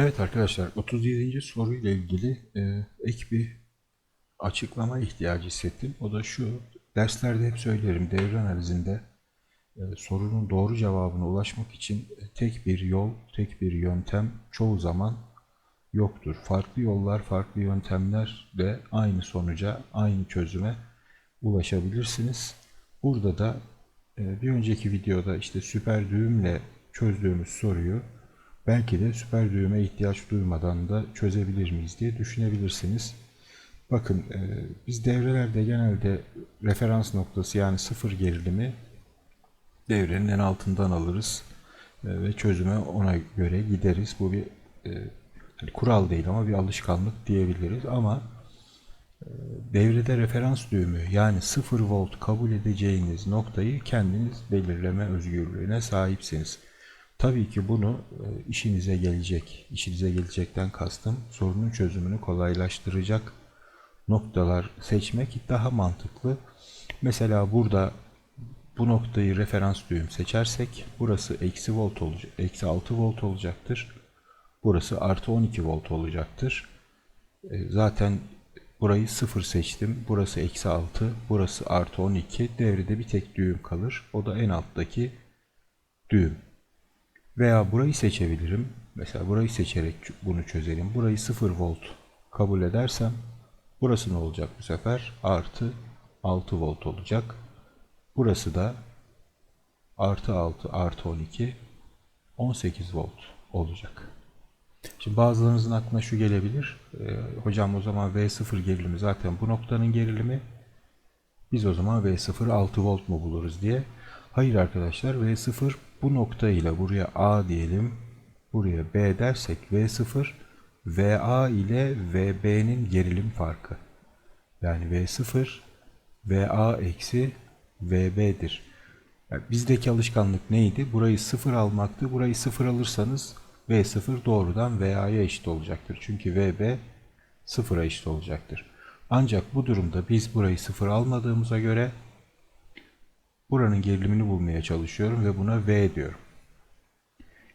Evet arkadaşlar 37. soruyla ilgili e, ek bir açıklama ihtiyacı hissettim. O da şu, derslerde hep söylerim devre analizinde e, sorunun doğru cevabına ulaşmak için tek bir yol, tek bir yöntem çoğu zaman yoktur. Farklı yollar, farklı yöntemlerle aynı sonuca, aynı çözüme ulaşabilirsiniz. Burada da e, bir önceki videoda işte süper düğümle çözdüğümüz soruyu belki de süper düğüme ihtiyaç duymadan da çözebilir miyiz diye düşünebilirsiniz. Bakın e, biz devrelerde genelde referans noktası yani sıfır gerilimi devrenin en altından alırız e, ve çözüme ona göre gideriz. Bu bir e, hani kural değil ama bir alışkanlık diyebiliriz ama e, devrede referans düğümü yani 0 volt kabul edeceğiniz noktayı kendiniz belirleme özgürlüğüne sahipsiniz. Tabii ki bunu e, işinize gelecek, işinize gelecekten kastım sorunun çözümünü kolaylaştıracak noktalar seçmek daha mantıklı. Mesela burada bu noktayı referans düğüm seçersek burası eksi volt olacak, eksi 6 volt olacaktır. Burası artı 12 volt olacaktır. E, Zaten burayı 0 seçtim. Burası eksi 6, burası artı 12. Devrede bir tek düğüm kalır. O da en alttaki düğüm. Veya burayı seçebilirim. Mesela burayı seçerek bunu çözelim. Burayı 0 volt kabul edersem burası ne olacak bu sefer? Artı 6 volt olacak. Burası da artı 6 artı 12 18 volt olacak. Şimdi bazılarınızın aklına şu gelebilir. Ee, hocam o zaman V0 gerilimi zaten bu noktanın gerilimi. Biz o zaman V0 6 volt mu buluruz diye. Hayır arkadaşlar V0 bu nokta ile buraya A diyelim. Buraya B dersek V0 VA ile VB'nin gerilim farkı. Yani V0 VA eksi VB'dir. Yani bizdeki alışkanlık neydi? Burayı 0 almaktı. Burayı 0 alırsanız V0 doğrudan VA'ya eşit olacaktır. Çünkü VB 0'a eşit olacaktır. Ancak bu durumda biz burayı 0 almadığımıza göre buranın gerilimini bulmaya çalışıyorum ve buna V diyorum.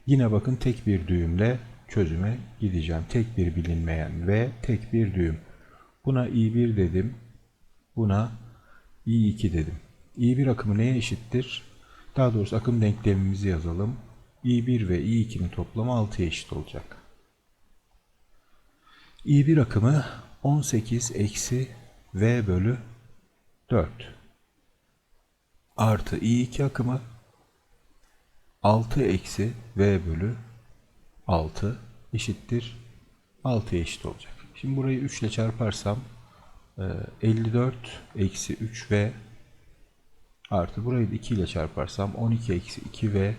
Yine bakın tek bir düğümle çözüme gideceğim. Tek bir bilinmeyen V, tek bir düğüm. Buna I1 dedim. Buna I2 dedim. I1 akımı neye eşittir? Daha doğrusu akım denklemimizi yazalım. I1 ve I2'nin toplamı 6'ya eşit olacak. I1 akımı 18 eksi V bölü 4 artı I2 akımı 6 eksi V bölü 6 eşittir 6'ya eşit olacak. Şimdi burayı 3 ile çarparsam e, 54 eksi 3V artı burayı da 2 ile çarparsam 12 eksi 2V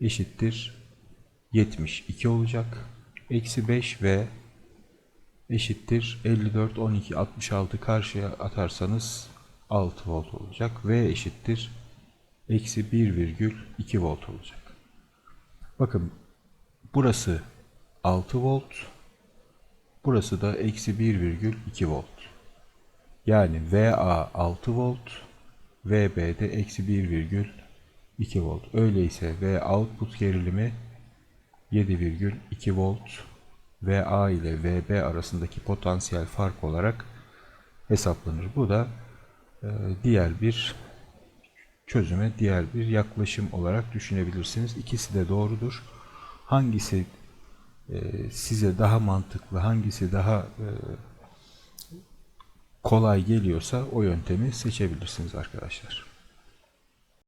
eşittir 72 olacak. Eksi 5V eşittir 54, 12, 66 karşıya atarsanız 6 volt olacak. V eşittir eksi 1,2 volt olacak. Bakın burası 6 volt, burası da eksi 1,2 volt. Yani VA 6 volt, VB de eksi 1,2 volt. Öyleyse V output gerilimi 7,2 volt VA ile VB arasındaki potansiyel fark olarak hesaplanır. Bu da diğer bir çözüme, diğer bir yaklaşım olarak düşünebilirsiniz. İkisi de doğrudur. Hangisi e, size daha mantıklı, hangisi daha e, kolay geliyorsa o yöntemi seçebilirsiniz arkadaşlar.